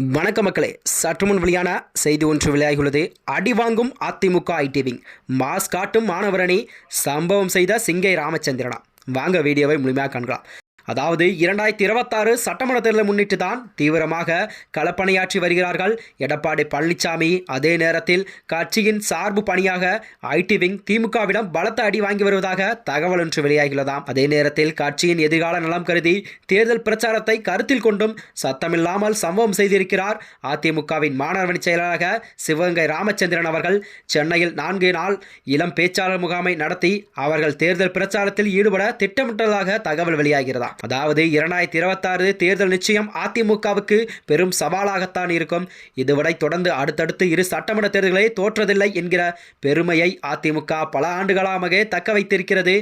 வணக்க மக்களே சற்று முன் வெளியான செய்தி ஒன்று வெளியாகியுள்ளது. அடி வாங்கும் அதிமுக ஐடிவிங் மாஸ் காட்டும் மாணவரணி சம்பவம் செய்த சிங்கை ராமச்சந்திரனா. வாங்க வீடியோவை முழுமையாக காண்கலாம். அதாவது இரண்டாயிரத்தி இருபத்தாறு சட்டமன்ற தேர்தலை முன்னிட்டு தான் தீவிரமாக களப்பணியாற்றி வருகிறார்கள். எடப்பாடி பழனிசாமி அதே நேரத்தில் கட்சியின் சார்பு பணியாக ஐடி விங் திமுகவிடம் பலத்த அடி வாங்கி வருவதாக தகவல் ஒன்று வெளியாகியுள்ளதாம். அதே நேரத்தில் கட்சியின் எதிர்கால நலம் கருதி தேர்தல் பிரச்சாரத்தை கருத்தில் கொண்டும் சத்தமில்லாமல் சம்பவம் செய்திருக்கிறார் அதிமுகவின் மாணவரணி செயலாளராக சிவகங்கை ராமச்சந்திரன் அவர்கள். சென்னையில் நான்கு நாள் இளம் பேச்சாளர் முகாமை நடத்தி அவர்கள் தேர்தல் பிரச்சாரத்தில் ஈடுபட திட்டமிட்டதாக தகவல் வெளியாகிறதா. அதாவது இரண்டாயிரத்தி இருபத்தாறு தேர்தல் நிச்சயம் அதிமுகவுக்கு பெரும் சவாலாகத்தான் இருக்கும். இதுவரை தொடர்ந்து அடுத்தடுத்து இரு சட்டமன்ற தேர்தல்களை தோற்றதில்லை என்கிற பெருமையை அதிமுக பல ஆண்டுகளாக தக்க வைத்திருக்கிறது.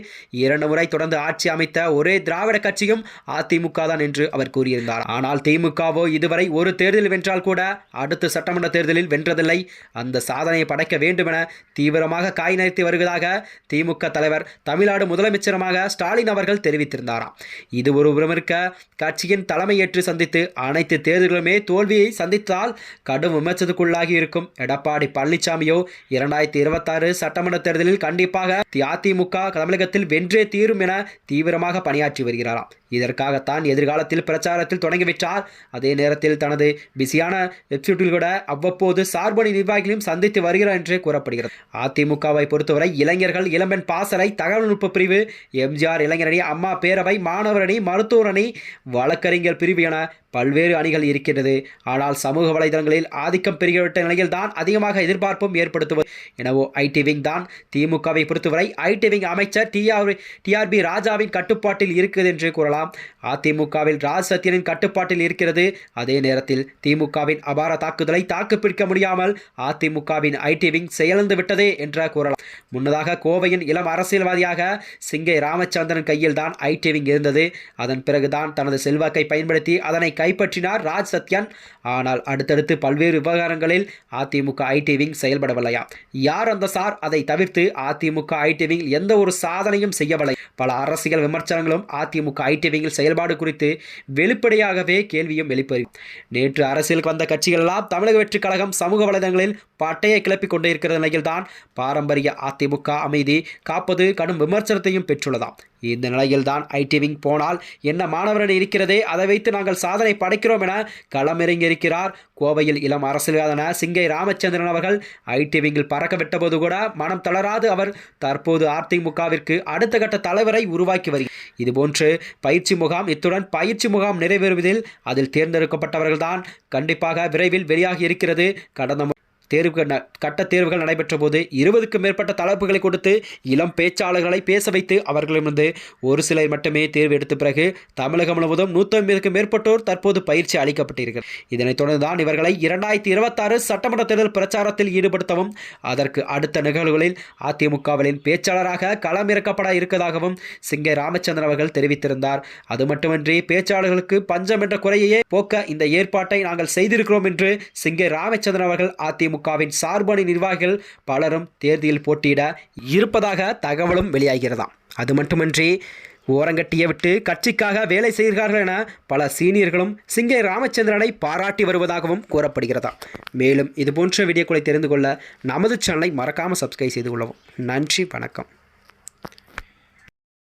இரண்டு முறை தொடர்ந்து ஆட்சி அமைத்த ஒரே திராவிட கட்சியும் அதிமுக தான் என்று அவர் கூறியிருந்தார். ஆனால் திமுகவோ இதுவரை ஒரு தேர்தல் வென்றால் கூட அடுத்த சட்டமன்ற தேர்தலில் வென்றதில்லை. அந்த சாதனையை படைக்க வேண்டும் என தீவிரமாக காய் நிறுத்தி வருவதாக திமுக தலைவர் தமிழ்நாடு முதலமைச்சருமாக ஸ்டாலின் அவர்கள் தெரிவித்திருந்தாராம். இது ஒரு புறமிருக்க கட்சியின் தலைமையேற்று சந்தித்து அனைத்து தேர்தல்களுமே தோல்வியை சந்தித்தால் கடும் விமர்சனத்துக்குள்ளாகி இருக்கும். எடப்பாடி பழனிசாமியோ இரண்டாயிரத்தி இருபத்தாறு சட்டமன்ற தேர்தலில் கண்டிப்பாக அதிமுக தமிழகத்தில் வென்றே தீரும் என தீவிரமாக பணியாற்றி வருகிறாராம். இதற்காகத்தான் எதிர்காலத்தில் பிரச்சாரத்தில் தொடங்கிவிட்டார். அதே நேரத்தில் தனது பிஸியான வெப்சைட்டில் கூட அவ்வப்போது சார்பணி நிர்வாகிகளையும் சந்தித்து வருகிறார் என்று கூறப்படுகிறது. அதிமுகவை பொறுத்தவரை இளைஞர்கள் இளம்பெண் பாசறை தகவல்நுட்ப பிரிவு எம்ஜிஆர் இளைஞரணி அம்மா பேரவை மாணவரணி மருத்துவரணி வழக்கறிஞர் பிரிவு என பல்வேறு அணிகள் இருக்கின்றது. ஆனால் சமூக வலைதளங்களில் ஆதிக்கம் பெருகிவிட்ட நிலையில் தான் அதிகமாக எதிர்பார்ப்பும் ஏற்படுத்துவது. எனவோ ஐடி விங் தான் திமுகவை பொறுத்தவரை ஐடி விங் அமைச்சர் T R T R B ராஜாவின் கட்டுப்பாட்டில் இருக்குது என்று கூறலாம். அதிமுகவில் ராஜ் சத்யனின் கட்டுப்பாட்டில் இருக்கிறது. அதே நேரத்தில் திமுகவின் அபார தாக்குதலை தாக்குப்பிடிக்க முடியாமல் அதிமுகவின் ஐடி விங் செயலந்து விட்டதே என்று கூறலாம். முன்னதாக கோவையின் இளம் அரசியல்வாதியாக சிங்கை ராமச்சந்திரன் கையில் தான் ஐடி விங் இருந்தது. அதன் பிறகுதான் தனது செல்வாக்கை பயன்படுத்தி அதனை கைப்பற்றினார் ராஜ் சத்யன். ஆனால் அடுத்தடுத்து பல்வேறு விவகாரங்களில் அதிமுக ஐடி விங் செயல்படவில்லையா? யார் அந்த சார்? அதை தவிர்த்து அதிமுக ஐடி விங் எந்த ஒரு சாதனையும் செய்யவில்லை. பல அரசியல் விமர்சனங்களும் அதிமுக ஐடி விங்கில் செயல்பாடு குறித்து வெளிப்படையாகவே கேள்வியும் வெளிப்பறி நேற்று அரசியலுக்கு வந்த கட்சிகள் எல்லாம் தமிழக வெற்றி கழகம் சமூக வலைதளங்களில் பட்டையை கிளப்பிக் கொண்டிருக்கிற நிலையில்தான் பாரம்பரிய அதிமுக அமைதி காப்பது கடும் விமர்சனத்தையும் பெற்றுள்ளதாம். இந்த நிலையில்தான் ஐடி விங் போனால் என்ன மாணவரிடம் இருக்கிறதே? அதை வைத்து நாங்கள் சாதனை படைக்கிறோம் என களமிறங்கி இருக்கிறார் கோவையில் இளம் அரசியல்வாதன சிங்கை ராமச்சந்திரன் அவர்கள் ஐடி விங்கில் பறக்க விட்டபோது கூட மனம் தளராது அவர் தற்போது அதிமுகவிற்கு அடுத்த கட்ட தலைவரை உருவாக்கி வருகிறார். இதுபோன்று பயிற்சி முகாம் இத்துடன் பயிற்சி முகாம் நிறைவேறுவதில் அதில் தேர்ந்தெடுக்கப்பட்டவர்கள்தான் கண்டிப்பாக விரைவில் வெளியாகி இருக்கிறது. கடந்த தேர்வுகள் கட்ட தேர்வுகள் நடைபெற்ற போது இருபதுக்கும் மேற்பட்ட தலைப்புகளை கொடுத்து இளம் பேச்சாளர்களை பேச வைத்து அவர்களிடமிருந்து ஒரு சிலர் மட்டுமே தேர்வு எடுத்த பிறகு தமிழகம் முழுவதும் நூற்றம்பதுக்கும் மேற்பட்டோர் தற்போது பயிற்சி அளிக்கப்பட்டிருக்கிறது. இதனைத் தொடர்ந்து தான் இவர்களை இரண்டாயிரத்தி இருபத்தாறு சட்டமன்ற தேர்தல் பிரச்சாரத்தில் ஈடுபடுத்தவும் அதற்கு அடுத்த நிகழ்வுகளில் அதிமுகவின் பேச்சாளராக களமிறக்கப்பட இருக்கதாகவும் சிங்கை ராமச்சந்திரன் அவர்கள் தெரிவித்திருந்தார். அது மட்டுமின்றி பேச்சாளர்களுக்கு பஞ்சம் என்ற குறையையே போக்க இந்த ஏற்பாட்டை நாங்கள் செய்திருக்கிறோம் என்று சிங்கை ராமச்சந்திரன் அவர்கள் அதிமுக அதிமுகவின் சார்பணி நிர்வாகிகள் பலரும் தேர்தலில் போட்டியிட இருப்பதாக தகவலும் வெளியாகிறதாம். அது மட்டுமின்றி ஓரங்கட்டிய விட்டு கட்சிக்காக வேலை செய்கிறார்கள் என பல சீனியர்களும் சிங்கை ராமச்சந்திரனை பாராட்டி வருவதாகவும் கூறப்படுகிறதா மேலும் இதுபோன்ற வீடியோக்களை தெரிந்து கொள்ள நமது சேனலை மறக்காமல் சப்ஸ்கிரைப் செய்து கொள்ளவும். நன்றி வணக்கம்.